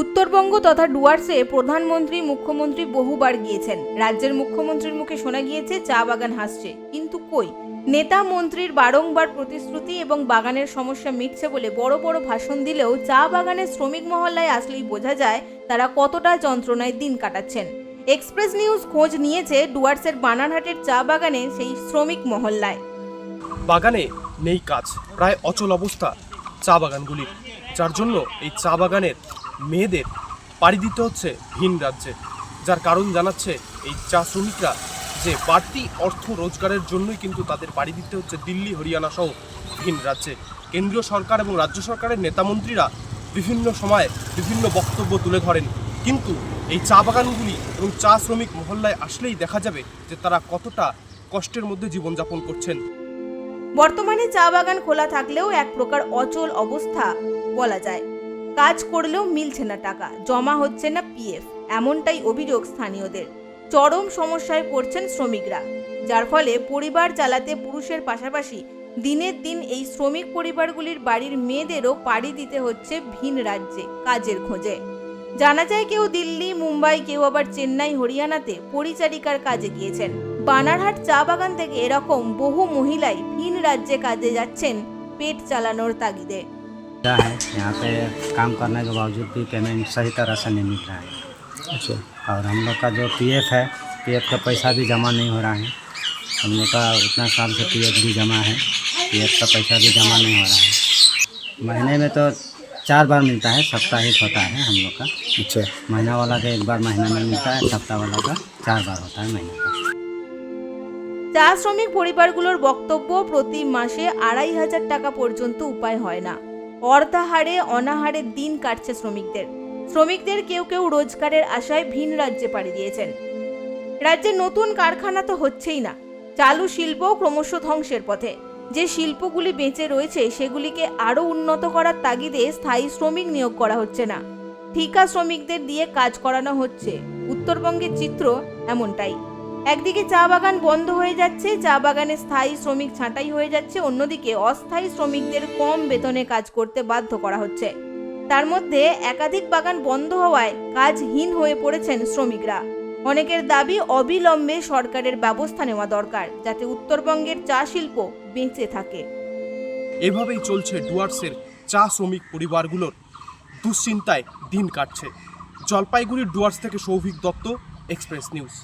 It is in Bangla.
উত্তরবঙ্গ তথা ডুয়ার্সে প্রধানমন্ত্রী, মুখ্যমন্ত্রী বহুবার গিয়েছেন। রাজ্যের মুখ্যমন্ত্রীর মুখে শোনা গিয়েছে, চা বাগান হাসছে। কিন্তু কই? নেতা মন্ত্রীর বারংবার প্রতিশ্রুতি এবং বাগানের সমস্যা মিটছে বলে বড় বড় ভাষণ দিলেও চা বাগানের শ্রমিক মহল্লায় আসলেই বোঝা যায় তারা কতটা যন্ত্রণায় দিন কাটাচ্ছেন। এক্সপ্রেস নিউজ খোঁজ নিয়েছে ডুয়ার্সের বানারহাটের চা বাগানে সেই শ্রমিক মহল্লায়। বাগানে নেই কাজ, প্রায় অচল অবস্থা চা বাগানগুলির। যার জন্য এই চা বাগানের মেয়েদের পাড়ি দিতে হচ্ছে ভিন রাজ্যে, যার কারণ জানাচ্ছে এই চা শ্রমিকরা যে বাড়তি অর্থ রোজগারের জন্যই কিন্তু তাদের পাড়ি দিতে হচ্ছে দিল্লি, হরিয়ানা সহ ভিন রাজ্যে। কেন্দ্রীয় সরকার এবং রাজ্য সরকারের নেতামন্ত্রীরা বিভিন্ন সময়ে বিভিন্ন বক্তব্য তুলে ধরেন। কিন্তু এই চা বাগানগুলি এবং চা শ্রমিক মহল্লায় আসলেই দেখা যাবে যে তারা কতটা কষ্টের মধ্যে জীবনযাপন করছেন। বর্তমানে চা বাগান খোলা থাকলেও এক প্রকার অচল অবস্থা বলা যায়। কাজ করলেও মিলছে না টাকা, জমা হচ্ছে না পিএফ এমনটাই অভিযোগ স্থানীয়দের। চরম সমস্যায় পড়ছেন শ্রমিকরা, যার ফলে পরিবার চালাতে পুরুষের পাশাপাশি দিনের দিন এই শ্রমিক পরিবারগুলির বাড়ির মেয়েদেরও পাড়ি দিতে হচ্ছে ভিন রাজ্যে কাজের খোঁজে। জানা যায় কেউ দিল্লি, মুম্বাই, কেউ আবার চেন্নাই, হরিয়ানাতে পরিচারিকার কাজে গিয়েছেন। বানারহাট চা বাগান থেকে এরকম বহু মহিলাই ভিন রাজ্যে কাজে যাচ্ছেন পেট চালানোর তাগিদে। क्या है यहाँ पे काम करने के बावजूद भी पेमेंट सही तरह से नहीं मिल रहा है अच्छा और हम लोग का जो पीएफ है पीएफ का पैसा भी जमा नहीं हो रहा है हम लोग का उतना साल से पीएफ भी जमा है पीएफ का पैसा भी जमा नहीं हो रहा है महीने में तो चार बार मिलता है साप्ताहिक होता है हम लोग का अच्छा महीना वाला का एक बार महीना में मिलता है सप्ताह वाला का चार बार होता है महीने का চা শ্রমিক পরিবারগুলোর বক্তব্য প্রতি মাসে আড়াই হাজার টাকা পর্যন্ত উপায় হয় না অর্ধাহারে, অনাহারে দিন কাটছে শ্রমিকদের। শ্রমিকদের কেউ কেউ রোজগারের আশায় ভিন রাজ্যে পাড়ি দিয়েছেন। রাজ্যে নতুন কারখানা তো হচ্ছেই না। চালু শিল্প ক্রমশ ধ্বংসের পথে। যে শিল্পগুলি বেঁচে রয়েছে, সেগুলিকে আরও উন্নত করার তাগিদে স্থায়ী শ্রমিক নিয়োগ করা হচ্ছে না। ঠিকা শ্রমিকদের দিয়ে কাজ করানো হচ্ছে। উত্তরবঙ্গের চিত্র এমনটাই। একদিকে চা বাগান বন্ধ হয়ে যাচ্ছে, চা বাগানে স্থায়ী শ্রমিক ছাঁটাই হয়ে যাচ্ছে, অন্যদিকে অস্থায়ী শ্রমিকদের কম বেতনে কাজ করতে বাধ্য করা হচ্ছে। তার মধ্যে একাধিক বাগান বন্ধ হওয়ায় কাজহীন হয়ে পড়েছেন শ্রমিকরা। অনেকের দাবি অবিলম্বে সরকারের ব্যবস্থা নেওয়া দরকার, যাতে উত্তরবঙ্গের চা শিল্প বেঁচে থাকে। এভাবেই চলছে ডুয়ার্সের চা শ্রমিক পরিবারগুলোর দুশ্চিন্তায় দিন কাটছে। জলপাইগুড়ির ডুয়ার্স থেকে সৌভিক দত্ত এক্সপ্রেস নিউজ